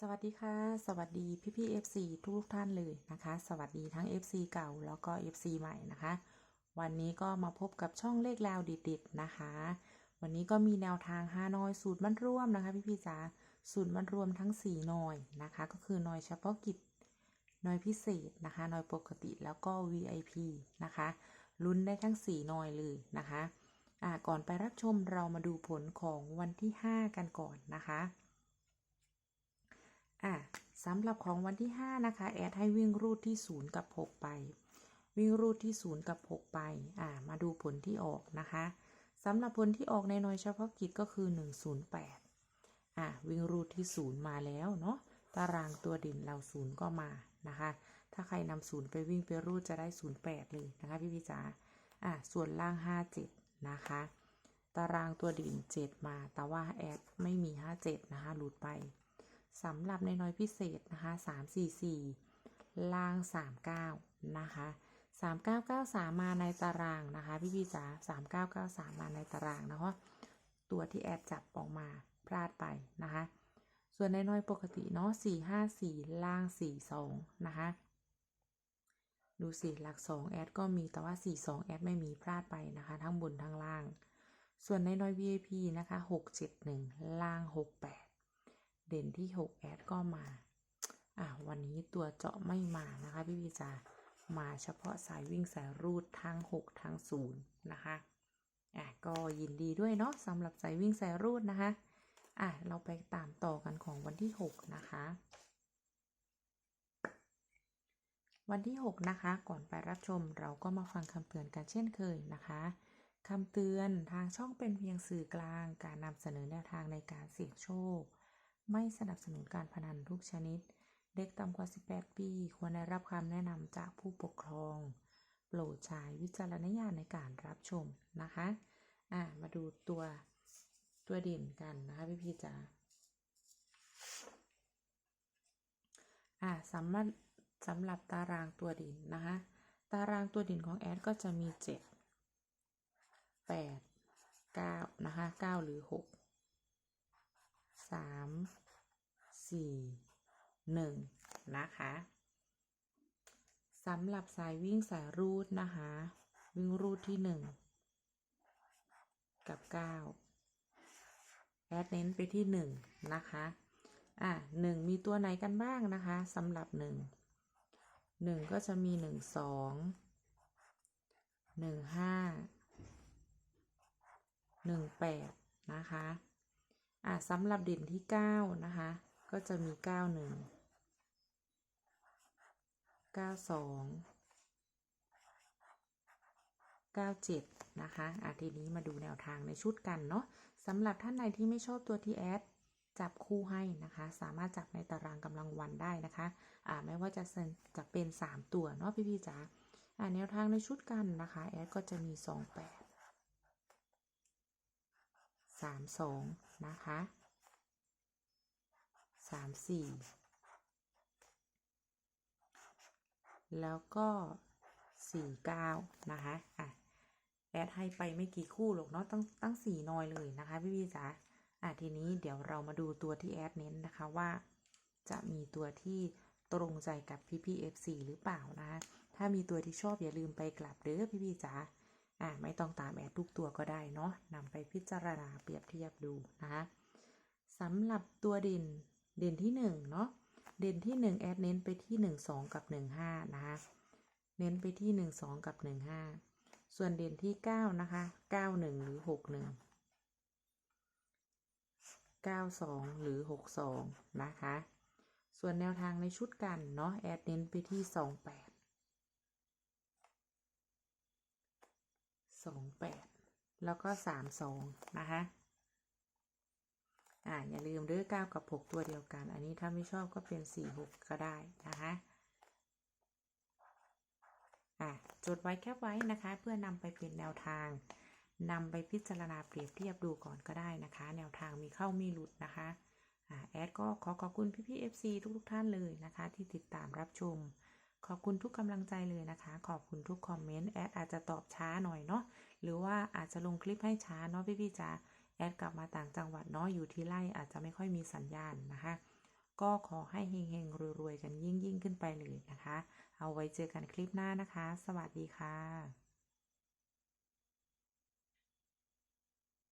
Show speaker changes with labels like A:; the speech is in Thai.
A: สวัสดีค่ะ สวัสดีพี่พี่ FC ทุกท่านเลยนะคะ สวัสดีทั้ง FC เก่าแล้วก็ FC ใหม่นะคะ วันนี้ก็มาพบกับช่องเลขลาวดิดๆนะคะ วันนี้ก็มีแนวทางฮานอยสูตรมันร่วมนะคะ พี่พี่จ๋าสูตรมันรวมทั้ง4หน่อยนะคะ ก็คือหน่อยเฉพาะกิจหน่อยพิเศษนะคะหน่อยปกติแล้วก็ VIP นะคะลุ้นได้ทั้ง4หน่อยเลยนะคะอ่าก่อนไปรับชมเรามาดูผลของวันที่ 5 กันก่อนนะคะ อะสำหรับของวันที่ 5 นะคะ แอดให้วิ่งรูดที่ 0 กับ 6 ไป วิ่งรูดที่ 0 กับ 6 ไป อะมาดูผลที่ออกนะคะสำหรับผลที่ออกในหน่วยเฉพาะกิจก็คือ 108 อะวิ่งรูดที่ 0 มาแล้วเนาะ ตารางตัวเด่นเรา 0 ก็มานะคะ ถ้าใครนำ0ไปวิ่งไปรูดจะได้ 08 เลยนะคะพี่พี่จ๋า อะส่วนล่าง 57 นะคะ ตารางตัวเด่น 7 มา แต่ว่าแอดไม่มี 57 นะคะ หลุดไป สำหรับในน้อยพิเศษนะคะ344 ล่าง 39 นะคะ 3993 มาในตารางนะคะพี่พี่จ๋า3993 มาในตารางนะคะตัวที่แอดจับออกมาพลาดไปนะคะ ส่วนในน้อยปกติเนาะ454 ล่าง 42 นะคะ ดูสิหลัก 2 แอดก็มีแต่ว่า 42 แอดไม่มีพลาดไปนะคะ ทั้งบนทั้งล่าง ส่วนในน้อย VIP นะคะ 671 ล่าง 68 เด่นที่ 6 แอดก็มา อะวันนี้ตัวเจาะไม่มานะคะพี่พี่จ๋ามาเฉพาะสายวิ่งสายรูดทั้ง 6 ทั้ง 0 นะคะอะก็ยินดีด้วยเนาะสำหรับสายวิ่งสายรูดนะคะอะเราไปตามต่อกันของวันที่ 6 นะคะ วันที่ 6 นะคะ ก่อนไปรับชมเราก็มาฟังคำเตือนกันเช่นเคยนะคะคำเตือนทางช่องเป็นเพียงสื่อกลาง การนำเสนอแนวทางในการเสี่ยงโชค ไม่สนับสนุนการพนันทุกชนิด เด็กต่ำกว่า 18 ปี ควรได้รับคำแนะนำจากผู้ปกครอง โปรดใช้วิจารณญาณในการรับชมนะคะ อะมาดูตัวตัวเด่นกันนะคะพี่พีจ๋าอะสำหรับสำหรับตารางตัวเด่นนะคะ ตารางตัวเด่นของแอดก็จะมี 7 8 9 นะคะ 9 หรือ 6 3 4 1นะคะสำหรับสายวิ่งสายรูดนะคะ วิ่งรูดที่1กับ9แอดเน้นไปที่1นะคะอะหนึ่งมีตัวไหนกันบ้างนะคะสำหรับหนึ่งหนึ่งก็จะมีหนึ่งสองหนึ่งห้าหนึ่งแปดนะคะ อะสำหรับเด่นที่เก้านะคะ ก็จะมีเก้าหนึ่งเก้าสองเก้าเจ็ดนะคะอะทีนี้มาดูแนวทางในชุดกันเนาะสำหรับท่านใดที่ไม่ชอบตัวที่แอดจับคู่ให้นะคะ สามารถจับในตารางกำลังวันได้นะคะอ่าไม่ว่าจะจะเป็น 3 ตัวเนาะพี่พี่จ๋าอ่าแนวทางในชุดกันนะคะ แอดก็จะมี 2 8 3 2นะคะ3 4แล้วก็4 9นะคะอะแอดให้ไปไม่กี่คู่หรอกเนาะตั้งตั้ง4นอยเลยนะคะพี่พี่จ๋าอะทีนี้เดี๋ยวเรามาดูตัวที่แอดเน้นนะคะว่า จะมีตัวที่ตรงใจกับพี่พี่ FC หรือเปล่านะถ้ามีตัวที่ชอบอย่าลืมไปกลับเด้อพี่พี่จ๋า อะไม่ต้องตามแอดทุกตัวก็ได้เนาะนำไปพิจารณาเปรียบเทียบดูนะคะสำหรับตัวเด่นเด่นที่1เนาะเด่นที่ 1 แอดเน้นไปที่ 1 2 กับ 1 5 นะคะ เน้นไปที่ 1 2 กับ 1 5 ส่วนเด่นที่ 9 นะคะ 9 1 หรือ 6 1 92 หรือ 62 นะคะ ส่วนแนวทางในชุดกันเนาะแอดเน้นไปที่ 28 28แล้วก็32นะคะอ่าอย่าลืมเด้อ9กับ6ตัวเดียวกัน อันนี้ถ้าไม่ชอบก็เป็น4 6ก็ได้นะคะอะจดไว้แคปไว้นะคะ เพื่อนำไปเป็นแนวทางนำไปพิจารณาเปรียบเทียบดูก่อนก็ได้นะคะ แนวทางมีเข้ามีหลุดนะคะอ่าแอดก็ขอขอบคุณพี่ๆ FC ทุกๆท่านเลยนะคะ ที่ติดตามรับชม ขอบคุณทุกกำลังใจเลยนะคะ ขอบคุณทุกคอมเมนต์แอดอาจจะตอบช้าหน่อยเนาะหรือว่าอาจจะลงคลิปให้ช้าเนาะพี่ๆจ๋าแอดกลับมาต่างจังหวัดเนาะอยู่ที่ไร่อาจจะไม่ค่อยมีสัญญาณนะคะ ก็ขอให้เฮงๆรวยๆกันยิ่งยิ่งๆขึ้นไปเลยนะคะ เอาไว้เจอกันคลิปหน้านะคะ สวัสดีค่ะ